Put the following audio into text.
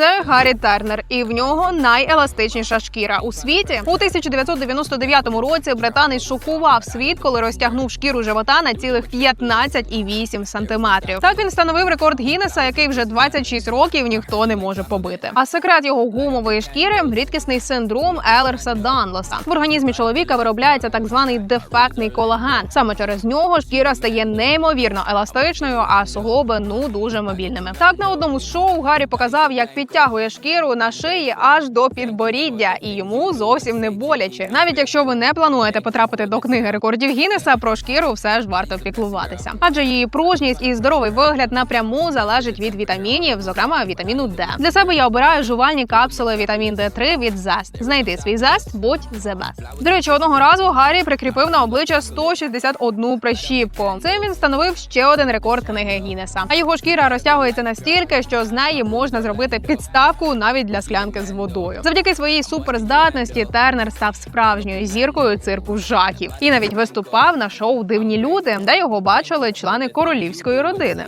це Гаррі Тернер, і в нього найеластичніша шкіра у світі. У 1999 році британець шокував світ, коли розтягнув шкіру живота на цілих 15,8 сантиметрів. Так він встановив рекорд Гіннеса, який вже 26 років ніхто не може побити. А секрет його гумової шкіри рідкісний синдром Елерса Данлоса. В організмі чоловіка виробляється так званий дефектний колаген. Саме через нього шкіра стає неймовірно еластичною, а суглоби ну дуже мобільними. Так на одному з шоу Гаррі показав, як підтягує шкіру на шиї аж до підборіддя, і йому зовсім не боляче. Навіть якщо ви не плануєте потрапити до книги рекордів Гіннеса, про шкіру все ж варто піклуватися, адже її пружність і здоровий вигляд напряму залежить від вітамінів, зокрема вітаміну Д. Для себе я обираю жувальні капсули вітамін Д3 від Zest. Знайди свій Zest, будь the best. До речі, одного разу Гаррі прикріпив на обличчя 161 прищіпку. Цим він встановив ще один рекорд книги Гіннеса. А його шкіра розтягується настільки, що з неї можна зробити підставку навіть для склянки з водою. Завдяки своїй суперздатності Тернер став справжньою зіркою цирку жахів і навіть виступав на шоу Дивні люди, де його бачили члени королівської родини.